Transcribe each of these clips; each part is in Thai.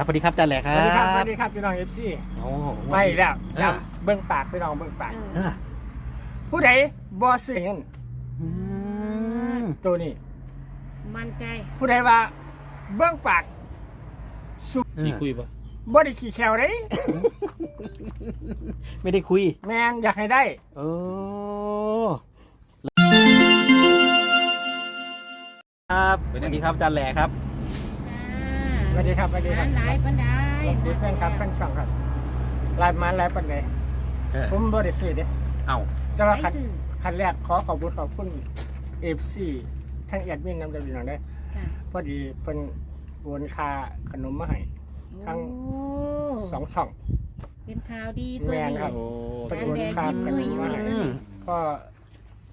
ครับสวัสดีครับอาจารย์แหล่คสรับวัสดีครับสวัสดีครับพี่น้องเอฟซีโอ้ไปแล้วเออจำเบิ้งปากพี่น้องเบิ้งปากเออเออผู้ใดบอซื้อเงินอืมตัวนี้ มั่นใจผู้ใดว่าเบิ้งปากสุที่คุยปะบ่ได้ขี้แควได้ไม่ได้คุย แมนอยากให้ได้โอ้ครับสวัสดีครับอาจารย์แหล่ครับส วัสดีครับสวัสดีครัร้าบนหลายปันไดขอบคุณแฟนครับแฟนช่องครับลายมันลายปันไหนเออผมบ่ได้ซื้อเด้เอ้าแต่ว่าคันสื่อคันแรกขอขอบคุณขอบคุณเอฟซีทั้งแอดมินนำเดบิวน้องได้อค่ะพอดีเพิ่นโอนค่าขนมมาให้ ทั้ง โอ้สองช่อง เป็นข่าวดีตัวแม่นนี้ครับ โอ้ไปโอนค่าขนมมาให้อืมก็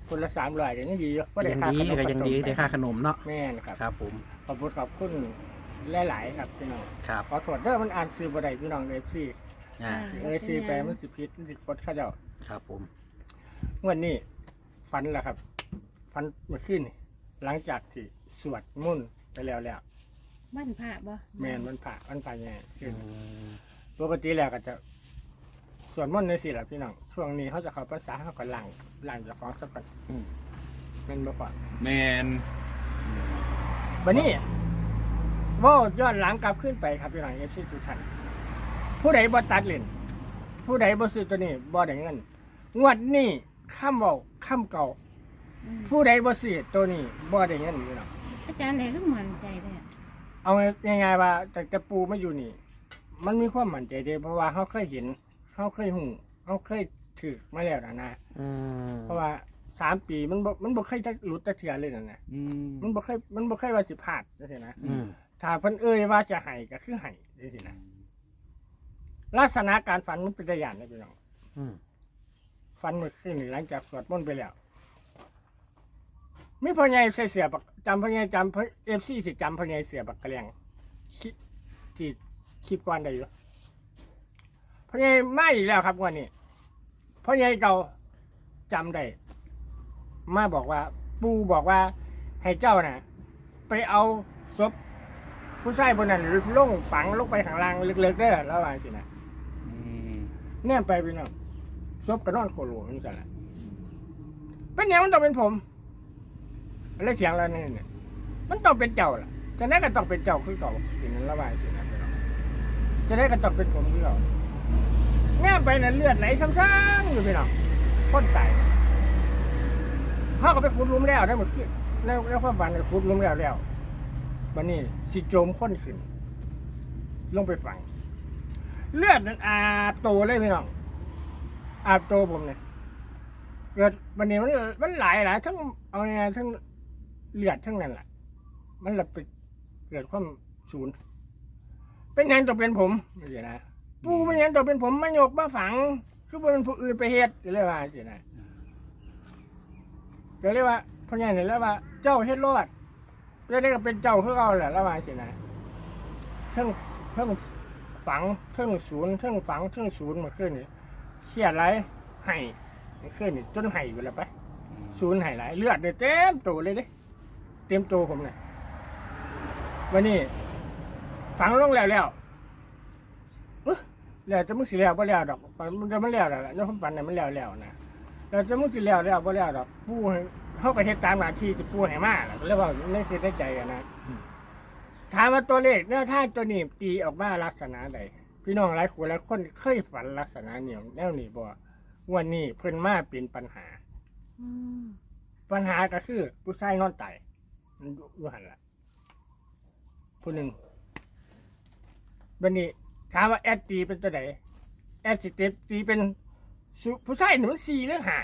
คนละสามร้อยอย่างนี้ดีอยู่บ่ได้ยังค่าดีขนมก็ยังดีได้ค่าขนมเนาะแม่นครับ ครับผม ขอบคุณขอบคุณ หลายๆครับพี่น้องครับขอโทษเด้อมันอ่านซื้อบ่ได้พี่น้องเอฟซีอ่าเอฟซีแปลมันสิผิดมันสิกดเข้าเจ้าครับผมวันนี้ฝันแล้วครับฝันเมื่อคืนนี่หลังจากที่สวดมุ่นต์ไปแล้วแล้ว บ้านพระบ่แม่นมันผ่ามันผ่ายังไงขึ้นอืมปกติแล้วก็จะสวดมุ่นต์ในสิแหละพี่น้องช่วงนี้เขาจะเข้าภาษาเขาก็ล้างล้างเจากของสักก่อนอืมแม่นบ่ก่อนแมนวันนี้เว่าย้อนหลังกลับขึ้นไปครับพี่น้องเอฟซีทุกท่านผู้ใดบ่ตัดเล่นผู้ใดบ่ซื้อตัวนี้บ่ได้เงินงวดนี้ข้ามเว้าข้ามเก่า อืมผู้ใดบ่ซื้อตัวนี้บ่ได้เงินพี่น้องอาจารย์ไหนก็มั่นใจแท้เอาง่ายๆว่าแต่แต่ปูมาอยู่นี่ มันมีความมั่นใจเด้เพราะว่าเขาเคยเห็นเขาเคยหูเขาเคยถือมาแล้วนะนะ อืมเพราะว่าสามปีมันบ่มันบ่เคยจะหลุดตะเทียเลยนะนะอืมมันบ่เคยมันบ่เคยว่าสิพลาดจังซี่นะอืม ถ้าเพิ่นเอ่ยว่าจะให้ก็คือให้จังซี่นะลักษณะการฝันมันเป็นตัวอย่างนะพี่น้องอืมฝันเมื่อคืนนี่หลังจากสวดมนต์ไปแล้วมีพ่อใหญ่ใส่เสื้อปักจำพ่อใหญ่จำเอฟซีสิจำพ่อใหญ่เสื้อปักกระเลียงคิดที่คลิปก่อนได้อยู่พ่อใหญ่มาอีกแล้วครับวันนี้พ่อใหญ่เก่าจำได้มาบอกว่า ปูบอกว่าให้เจ้าน่ะ ไปเอาศพ ผู้ชายบนนั้นลงฝังลงไปข้างล่างลึกๆเด้อแล้วว่าสินะอืมแนมไปพี่น้องศพกระนอนโคโลนี่สั่นแหละเป็นหยังมันต้องเป็นผมแล้วเสียงแล้วนี่เนี่ยมันต้องเป็นเจ้าล่ะจะได้ก็ต้องเป็นเจ้าคือเก่าสิ่งนั้นละว่าสินะพี่น้องจะได้ก็ต้องเป็นผมคือเก่าแนมไปน่ะเลือดไหลซ้ำๆอยู่พี่น้องคนตายเขาก็ไปขุดหลุมแล้วได้หมดขึ้นแล้วแล้วความฝันก็ขุดหลุมแล้วแล้ว วันนี้สิโจมค้นขึ้น ลงไปฝัง เลือดนั้นอาบโตเลยพี่น้อง อาบโตผมเนี่ยเกิดวันนี้มันมันหลายหลายทั้งเอาไงทั้งเลือดทั้งนั้นแหละมันหลับไปเกิดความศูนย์เป็นยังต้องเป็นผมไม่ใช่นะปูเป็นยังต้องเป็นผมมาโยกมาฝัง คือบ่เป็นผู้อื่นไปเฮ็ดก็เลยว่าสินะก็เลยว่าพ่อใหญ่เนี่ยแล้วว่า เจ้าเฮ็ดรอด จะได้ก็เป็นเจ้าคือเอาแหละล้วว่าสินะเทั้งเทั้งฝังเทิงศูนย์เทิงฝังเทิงศูนย์มาขึ้นนี่เครียดไรไห้ขึ้นนี่จนไห้ไปแล้วไปศูนย์ไห้หลเลือดเนี่ยเต็มตัวเลยด้เต็มตัวผมเนี่ยวันนี้ฝังลงแล้วแล้วเอ๊ะแล้วจะมึงสิแล้วบ่แล้วดอกมันจะมันแล้วแล้วล่ะนี่ยผมปันเนี่ยมันแล้วแล้วนะ แล้วจะมึงสิแล้วแล้วบ่แล้วดอกปูให้เขาไปเฮ็ดตามหน้าที่สิปูให้มาล่ะก็เลยว่านี่คือได้ใจกันนะถามว่าตัวเลขแนวทางตัวนี้ตีออกมาลักษณะใดพี่น้องหลายคนหลายคนเคยฝันลักษณะเหนียวแนวนี้บ่วันนี้เพิ่นมาเป็นปัญหา อืมปัญหาก็คือผู้ชายนอนตายมันอยู่หันละผู้หนึ่งวันนี้ถามว่าแอดตีเป็นตัวไหนแอดสิเต็ปตีเป็น สุผู้ชายหนึ่งมันสี่หรือห้า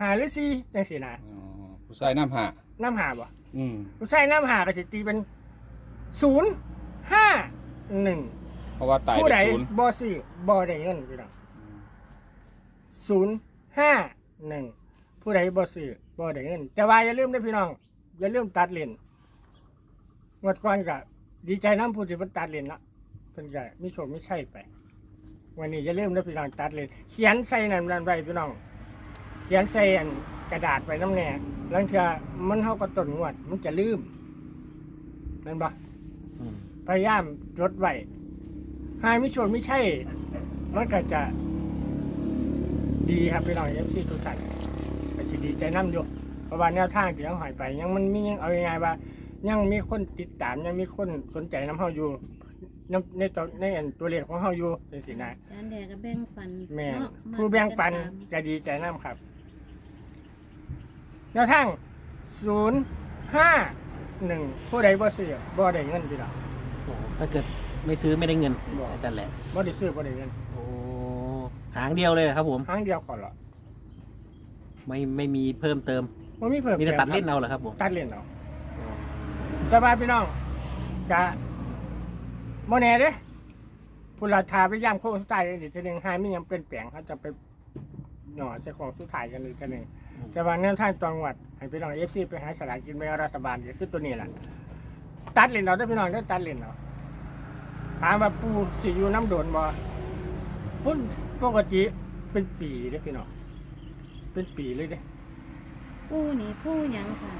ห้าหรือสี่จังสี่นะอ๋อผู้ชายน้ำหาน้ำหาบ่อืมผู้ชายน้ำหาก็สิตีเป็นศูนย์ห้าหนึ่งเพราะว่าตายผู้ไปใดศูนย์บ่ซื้อบ่ได้เงินพี่น้องศูนย์ห้าหนึ่งผู้ใดบ่ซื้อบ่ได้เงิน แต่ว่าอย่าลืมนะพี่น้อง อย่าลืมตัดเลนงวดก่อนก็ดีใจน้ำผู้ที่เพิ่นตัดเลนละเพิ่นก็มีโชคมีชัยไป วันนี้อย่าลืมนะพี่น้องตัดเลนเขียนใส่นั่นนั่นไว้พี่น้อง เขียนใส่อันกระดาษไปน้ำแน่ลังเทื่อมันเฮาก็ต้นงวด มันจะลืมนั่นบ่อืมพยายามจดไว้หายไม่ชวนไม่ใช่ มันก็จะ ดีครับพี่น้องเอฟซีทุกท่านก็สิดีใจน้ำอยู่เพราะว่าแนวทางที่เราหายไป ยังมันมียังเอายังไงว่ายังมีคนติดตามยังมีคนสนใจน้ำเฮาอยู่ ในในตัวในอันตัวเลขของเฮาอยู่จังซี่นะจานแดกก็แบ่งปันแม่นเนาะมาผู้แบ่งปันติดตามจะดีใจน้ำครับแนวทางศูนย์ห้าหนึ่งผู้ใดบ่ซื้อบ่ได้เงินพี่น้องโอ้ถ้าเกิดไม่ซื้อไม่ได้เงินอาจารย์แหละ บ่ได้ซื้อบ่ได้เงินโอ้หางเดียวเลยครับผม ครั้งเดียวขอละไม่ไม่มีเพิ่มเติม บ่มีเพิ่มมีแต่ติตัดเล่นเอาเหรอครับผมตัดเล่นเอาแต่ว่าพี่น้องกะ บ่แน่เด้ผู้ราชาไปย่ำโค้งสุดท้ายอีกทีหนึงหามีหยังเปลี่ยนแปลงเขาจะไปหน่อใส่ของสุดท้ายกันอีกทีหนึงแต่ว่าแนวทางจังหวัดให้พี่น้องเอฟซีไปหาสลากกินแบ่งรัฐบาลก็คือตัวนี้แหละตัดเลนเราได้อพี่น้องได้อตัดเลนเราถามว่าปูสิอยู่น้ำโดนบ่พุ่นปกติเป็นปีเด้อพี่น้องเป็นปีเลยเด้อผู้นี่ผู้หยังค่ะ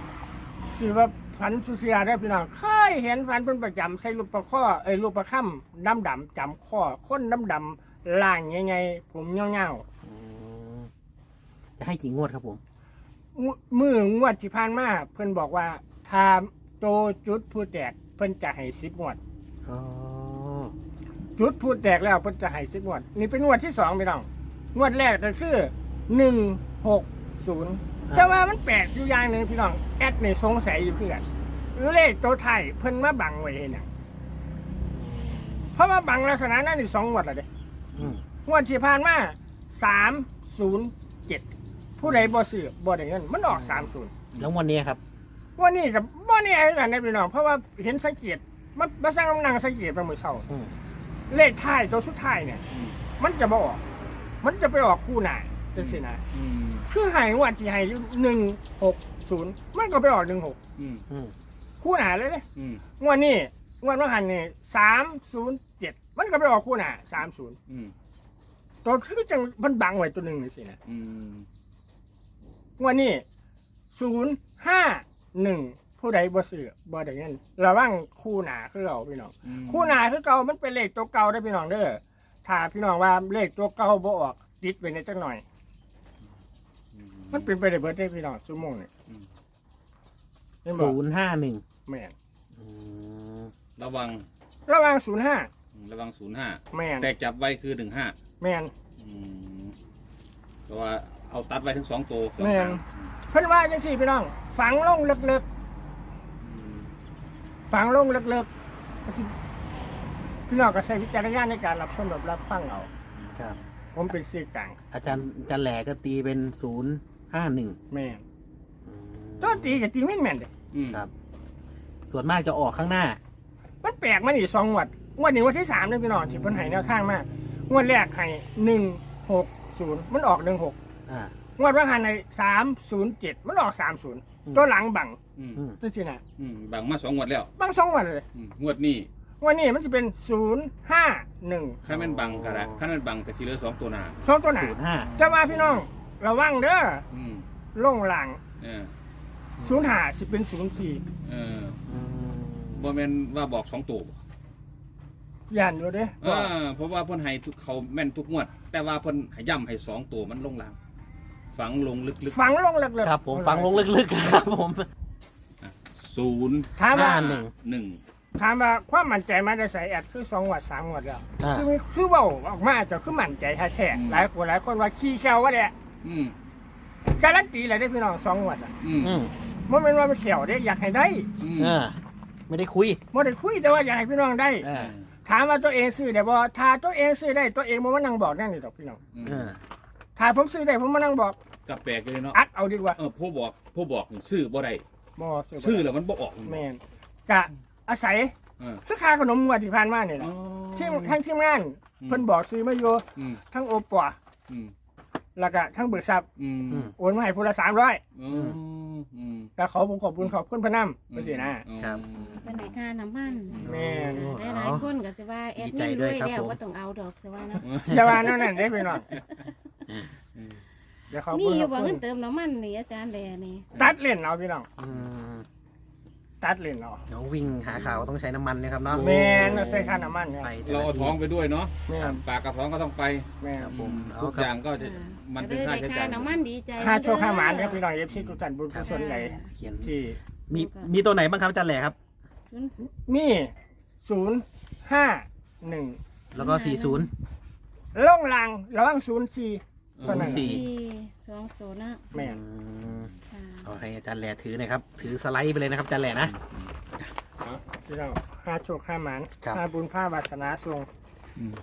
คือว่า ฝันสุเสียได้อพี่น้องเคยเห็นฝันเป็นประจำใส่ลูกประข้อเอ้ยลูกประค่ำดำดำๆจำข้อค้นดำดำๆล่างใหญ่ๆผมเงาๆอืมจะให้กี่งวดครับผมงวมืองวดที่ผ่านมาเพิ่นบอกว่าถ้าโตจุดผู้แตกเพิ่นจะให้สิบงวด อ๋อ จุดผู้แตกแล้วเพิ่นจะให้สิบงวด นี่เป็นงวดที่สองพี่น้องงวดแรกก็คือหนึ่งหกศูนย์ แต่ว่ามันแปลกอยู่อย่างหนึ่งพี่น้องแอดนี่สงสัยอยู่เพื่อนเลขตัวไทยเพิ่นมาบังไว้เห็นหยังเพราะว่าบังลักษณะนั้นนี่สองงวดและเด้อืมงวดที่ผ่านมาสามศูนย์เจ็ดผู้ใดบ่ซื้อบ่ได้เงินมันออกสามศูนย์แล้วงวันนี้ครับ วันนี้กับวันนี้ไอ้กันนะพี่น้องเพราะว่าเห็นสังเกตมันมาสร้างกำลังสังเกตไปมือเช้า อืมเลขท้ายตัวสุดท้ายเนี่ย มันจะบออก มันจะไปออกคู่หน้า จังสินะอืมคือใหายวันที่ใหายหนึ่งหกศูนย์มันก็ไปออกหนึ่งหกอืมอืมคู่หน้าเลยเนี่ยอืมงวันนี้งวันวันหันนี่สามศูนย์เจ็ดมันก็ไปออกคู่หน้าสามศูนย์อืมตัวคือจังมันบังไว้ตัวหนึ่งนี่สินะอืมงวันนี้ศูนย์ห้าหนึ่งผู้ใดบ่ซื้อบ่ได้เงินระวังคู่หน้าคือเราพี่น้อง อืมคู่หนาคือเก่ามันเป็นเลขตัวเก่าได้อพี่น้องเด้อถ้าพี่น้องว่าเลขตัวเก่าบ่ออกติดไว้ในจักหน่อยอื มันเป็นไปได้เบิดได้อพี่น้องชั่วโมงนี่อืม เห็นบ่ศูนย์ห้าหนึ่งแม่นอืมระวังระหว่าง05ระวังศูนย์ห้าแม่นแต่จับไว้คือหนึ่งห้าแม่นเพราะว่าเอาตัดไว้ทั้งสองตัวสองแม่น หางเพิ่นว่าจังซี่พี่น้อง ฝังลงลึกอืมๆฝังลงลึกๆก็สิพี่น้องก็ใช้วิจารณญาณในการรับชมรับรับฟังเอา ครับ ผมเป็นสื่อกลางอาจารย์อาจารย์แหล่ก็ตีเป็นศูนย์ ห้าหนึ่งแม่นตัวตีกับตีแม่นแม่นเด้ออืมครับ ส่วนมากจะออกข้างหน้า มันแปลกมันอีกสองงวดงวดนี้งวดที่สามเลยพี่น้องที่เพิ่นให้แนวทางมากงวดแรกให้160มันออก16อ่า งวดว่าหันในสามศูนย์เจ็ดมันออกสามศูนย์อืม ตัวหลังบังอืมอืมนั่นสินะอืมบังมาสองงวดแล้วบังสองวันเลยอืมงวดนี้วันนี้มันจะเป็นศูนย์ห้าหนึ่งข้ามันบังกระไรข้ามันบังแต่สีเหลือสองตัวหนาสองตัวหนา ศูนย์ห้า จะมาพี่น้อง ระวังเด้ออืมลงหลังเออศูนย์ห้าสิเป็นศูนย์สี่เอออืมบ่แม่นว่าบอกสองตัวยันอยู่เด้อเออเพราะว่าเพิ่นให้ทุกเขาแม่นทุกงวด แต่ว่าเพิ่นให้ย่ำให้สองตัวมันลงล่าง ฝังลงลึกฝังลงลึกๆครับผมฟังลงลึกๆครับผมๆศูนย์ถามว่า ห้าหนึ่งหนึ่งถามว่าความมั่นใจมาได้ใส่แอดคือสองวัดสามวัดแล้ว อ่า คือมีคือเบาออกมาจะคือมั่นใจแท้ๆหลายคนหลายคนว่าขี้เขียวว่าแหละ อืมการันตีเลยได้อพี่น้องสองวัดอะอืมอืมมันเป็นว่ามันเขียวเด้ออยากให้ได้อืมอ่าไม่ได้คุยบ่ได้คุยแต่ว่าอยากให้พี่น้องได้ อ่าถามว่าตัวเองซื้อได้บ่ถ้าตัวเองซื้อได้ตัวเองบ่มานั่งบอกนั่นนี่ดอกพี่น้องอืมอ่าถ้าผมซื้อได้ผมมานั่งบอกกับแปลกเลยเนาะอัดเอาดีกว่าเออผู้บอกผู้บอกนี่ซื้อบ่ได้บ่ซื้อบ่ซื้อแล้วมันบ่ออกแม่นกะอาศัยเออคือค่าขนมงวดที่ผ่านมานี่อ๋ล่ะอทีมทั้งทีมงานเพิ่นบอกซื้อมาอยู่อืมทั้งโอปัวอืม แล้วก็ทั้งเบิกทรัพย์อืมอืมโอนมาให้ผู้ละ300อืมอืมก็ขอผมขอบคุณขอบคุณพระนำจังซี่นะ ครับ เป็นไหนค่าน้ำมันแม่นหลายหลายๆคนก็สิว่าแอดมินด้วยแล้วก็ต้องเอาดอกสิว่าเนาะอย่าว่านั่นนั่นได้พี่น้องเดี๋ยวขอบมีคุณอขยู่อบบ่คุเงิณนเติมน้ำมันนี่อาจารย์แดนี่ตัดเล่นเอาพี่น้องอืม ตัดเลนเนาะเดี๋ยววิ่งหาข่าวต้องใช้น้ำมันนะครับเนาะ แมนเราใส่ค่าน้ำมันเนี่ย ไปแต่เราละเอาทีท้องไปด้วยเนาะแม่น ปากกับท้องก็ต้องไปแม่นครับผมทุกอย่างก็จะมันเป็นค่าใช้จ่ายน้ำมันดีใจค่าโชคค่าหมานเนี่ยพี่น้องเอฟซีทุกท่านบุญกุศลไหนเขียนที่มีมีตัวไหนบ้างครับอาจารย์แหล่ครับ มีศูนย์ห้าหนึ่งแล้วก็สี่ศูนย์ล่องลางระหว่างศูนย์สี่ เอเท่าอนั้น สี่ สองตัวนะแม่นค่ะเอาให้อาจารย์แหล่ถือหน่อยครับ ถือสไลด์ไปเลยนะครับอาจารย์แหล่นะ พี่น้องค่าโชคค่าหมานครับค่าบุญค่าวาสนาทรงอืม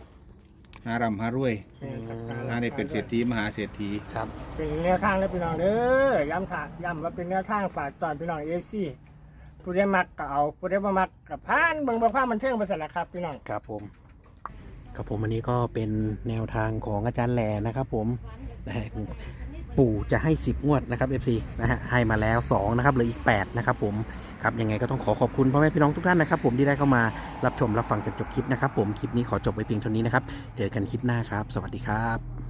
หารำหารวยแม่นครับหาได้เป็นเศรษฐีมหาเศรษฐีครับ เป็นแนวทางแล้วพี่น้องเด้อย้ำถาย้ำว่าเป็นแนวทางฝากตอนพี่น้องเอฟซีผู้ได้มักก็เอาผู้ได้บ่มักกับพานเบิ่งบ่พานมันเทิงไปสั่นละครับพี่น้อง ครับผม ครับผมอันนี้ก็เป็นแนวทางของอาจารย์แหล่นะครับ ผมนะฮะปู่จะให้ 10 งวดนะครับ FC นะฮะให้มาแล้ว 2 นะครับเหลืออีก 8 นะครับผมครับยังไงก็ต้องขอขอบคุณพ่อแม่พี่น้องทุกท่านนะครับผมที่ได้เข้ามารับชมรับฟังจนจบคลิปนะครับผมคลิปนี้ขอจบไว้เพียงเท่านี้นะครับเจอกันคลิปหน้าครับ สวัสดีครับ